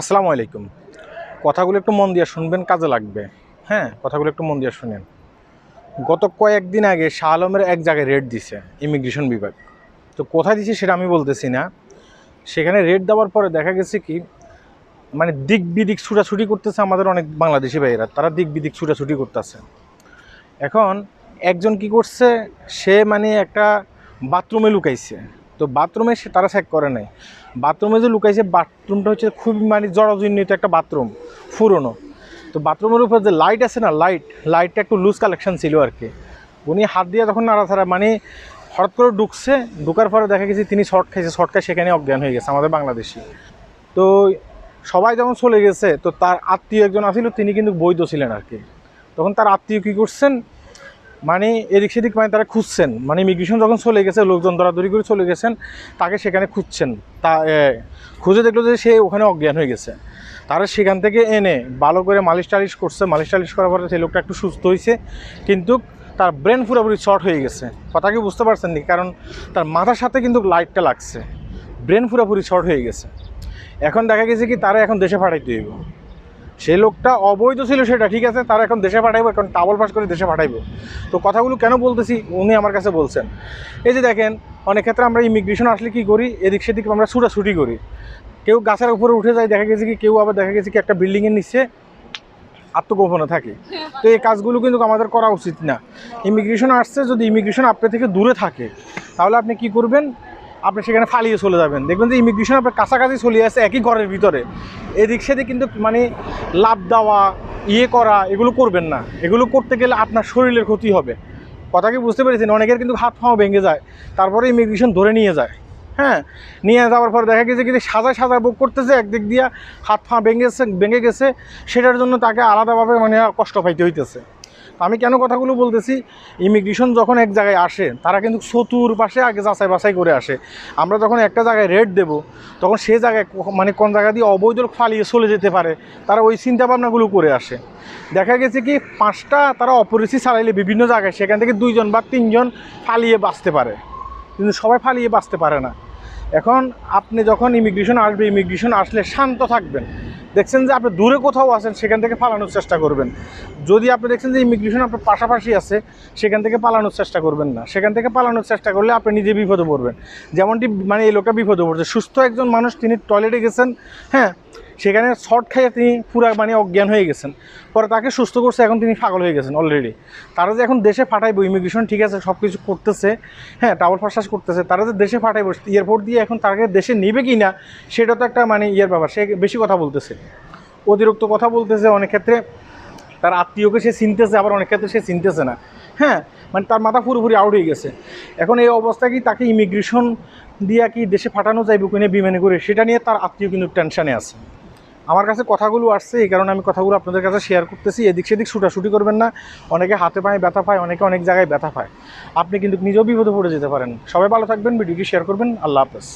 আসসালামু আলাইকুম। কথাগুলো একটু মন দিয়ে শুনবেন, কাজে লাগবে। হ্যাঁ কথাগুলো একটু মন দিয়ে শুনেন। গত কয়েকদিন আগে শাহ আলমের এক জায়গায় রেড দিছে ইমিগ্রেশন বিভাগ। তো কোথায় দিছে সেটা আমি বলতেছি না। সেখানে রেড দেওয়ার পরে দেখা গেছে কি মানে দিক বিদিক ছুটাছুটি করতেছে আমাদের অনেক বাংলাদেশি ভাইয়েরা। তারা দিক বিদিক ছুটাছুটি করতেছে। এখন একজন কি করছে, সে মানে একটা বাথরুমে লুকাইছে। তো বাথরুমে সে তারা চেক করে নাই। বাথরুমে যে লুকাইছে, বাথরুমটা হচ্ছে খুব মানে জড়জীর্ণিত একটা বাথরুম, পুরনো। তো বাথরুমের উপর যে লাইট আছে না লাইট লাইটটা একটু লুজ কালেকশন ছিল আর কি। উনি হাত দিয়ে তখন নাড়াছাড়া মানে হঠাৎ করে ঢুকছে, ঢুকার পরে দেখা গেছে তিনি শর্ট খাইছে শর্ট খাই সেখানে অজ্ঞান হয়ে গেছে আমাদের বাংলাদেশি। তো সবাই যখন চলে গেছে, তো তার আত্মীয় একজন আসিল তিনি কিন্তু বৈধ ছিলেন আর কি। তখন তার আত্মীয় কী করছেন মানে এদিক সেদিক মানে তারা খুঁজছেন। মানে ইমিগ্রেশন যখন চলে গেছে, লোকজন দরাদরি করে চলে গেছেন, তাকে সেখানে খুঁজছেন। তা খুঁজে দেখল যে সে ওখানে অজ্ঞান হয়ে গেছে। তারা সেখান থেকে এনে ভালো করে মালিশ টালিশ করছে। মালিশ টালিশ করার পরে সেই লোকটা একটু সুস্থ হয়েছে কিন্তু তার ব্রেন পুরোপুরি শর্ট হয়ে গেছে। কথা কি বুঝতে পারছেন নি? কারণ তার মাথার সাথে কিন্তু লাইটটা লাগছে। ব্রেন পুরোপুরি শর্ট হয়ে গেছে। এখন দেখা গেছে কি, তারা এখন দেশে পাঠাইতে হইব। সেই লোকটা অবৈধ ছিল সেটা, ঠিক আছে? তারা এখন দেশে পাঠাইবো, এখন টাবল পাস করে দেশে পাঠাইবো। তো কথাগুলো কেন বলতেছি? উনি আমার কাছে বলছেন। এই যে দেখেন, অনেক ক্ষেত্রে আমরা ইমিগ্রেশন আসলে কি করি? এদিক সেদিক আমরা ছুটাছুটি করি। কেউ গাছের উপরে উঠে যায়, দেখা গেছে কি, কেউ আবার দেখা গেছে কি একটা বিল্ডিংয়ের নিচে আত্মগোপনে থাকে। তো এই কাজগুলো কিন্তু আমাদের করা উচিত না। ইমিগ্রেশন আসছে, যদি ইমিগ্রেশন আপনার থেকে দূরে থাকে, তাহলে আপনি কি করবেন? আপনি সেখানে ফালিয়ে চলে যাবেন। দেখবেন যে ইমিগ্রেশন আপনার কাছাকাছি চলে আসে, একই ঘরের ভিতরে। এদিক সেদিক কিন্তু মানে লাভ দেওয়া ইয়ে করা, এগুলো করবেন না। এগুলো করতে গেলে আপনার শরীরের ক্ষতি হবে। কথা কি বুঝতে পেরেছেন? অনেকের কিন্তু হাত পাও ভেঙে যায়, তারপরে ইমিগ্রেশন ধরে নিয়ে যায়। হ্যাঁ? নিয়ে যাওয়ার পর দেখা গেছে কিন্তু সাজায় সাজায় বুক করতেছে, একদিক দিয়ে হাত পা ভেঙেছে ভেঙে গেছে, সেটার জন্য তাকে আলাদাভাবে মানে কষ্ট পাইতে হইতেছে। আমি কেন কথাগুলো বলতেছি? ইমিগ্রেশন যখন এক জায়গায় আসে, তারা কিন্তু চতুর পাশে আগে যাচাই বাছাই করে আসে। আমরা যখন একটা জায়গায় রেট দেব, তখন সে জায়গায় মানে কোন জায়গা দিয়ে অবৈধ ফালিয়ে চলে যেতে পারে, তারা ওই চিন্তা ভাবনাগুলো করে আসে। দেখা গেছে কি, পাঁচটা তারা অপরিচি চালাইলে বিভিন্ন জায়গায়, সেখান থেকে দুইজন বা তিনজন ফালিয়ে বাঁচতে পারে। কিন্তু সবাই ফালিয়ে বাঁচতে পারে না। এখন আপনি যখন ইমিগ্রেশন আসবে ইমিগ্রেশন আসলে শান্ত থাকবেন। দেখছেন যে আপনি দূরে কোথাও আছেন, সেখান থেকে পালানোর চেষ্টা করবেন। যদি আপনি দেখছেন যে ইমিগ্রেশন আপনার পাশাপাশি আছে, সেখান থেকে পালানোর চেষ্টা করবেন না। সেখান থেকে পালানোর চেষ্টা করলে আপনি নিজে বিপদে পড়বেন। যেমনটি মানে এই লোকটা বিপদে পড়ছে। সুস্থ একজন মানুষ, তিনি টয়লেটে গেছেন হ্যাঁ সেখানে শর্ট খাইয়ে তিনি পুরা মানে অজ্ঞান হয়ে গেছেন। পরে তাকে সুস্থ করছে, এখন তিনি পাগল হয়ে গেছেন অলরেডি তারা যে এখন দেশে পাঠাইবো ইমিগ্রেশন ঠিক আছে সব কিছু করতেছে হ্যাঁ টাওয়ার ফাঁসাস করতেছে, তারা যে দেশে পাঠাইবো এয়ারপোর্ট দিয়ে এখন তাকে দেশে নেবে কি না সেটা তো একটা মানে ইয়ের ব্যাপার, সে বেশি কথা বলতেছে। অতিরিক্ত কথা বলতেছে অনেক ক্ষেত্রে, তার আত্মীয়কে সে চিনতেছে, আবার অনেক ক্ষেত্রে সে চিনতেছে না। হ্যাঁ মানে তার মাথা পুরোপুরি আউট হয়ে গেছে। এখন এই অবস্থা কি তাকে ইমিগ্রেশন দিয়ে কি দেশে পাঠানো যাইব কিনে বিমানে করে, সেটা নিয়ে তার আত্মীয় কিন্তু টেনশানে আছে। আমার কাছে কথাগুলো আসছে, এই কারণে আমি কথাগুলো আপনাদের কাছে শেয়ার করতেছি। এদিক সেদিক ছুটাছুটি করবেন না। অনেকে হাতে পায়ে ব্যথা পায়, অনেকে অনেক জায়গায় ব্যথা পায়। আপনি কিন্তু নিজেও বিপদে পড়ে যেতে পারেন। সবাই ভালো থাকবেন, ভিডিওটি শেয়ার করবেন। আল্লাহ হাফেজ।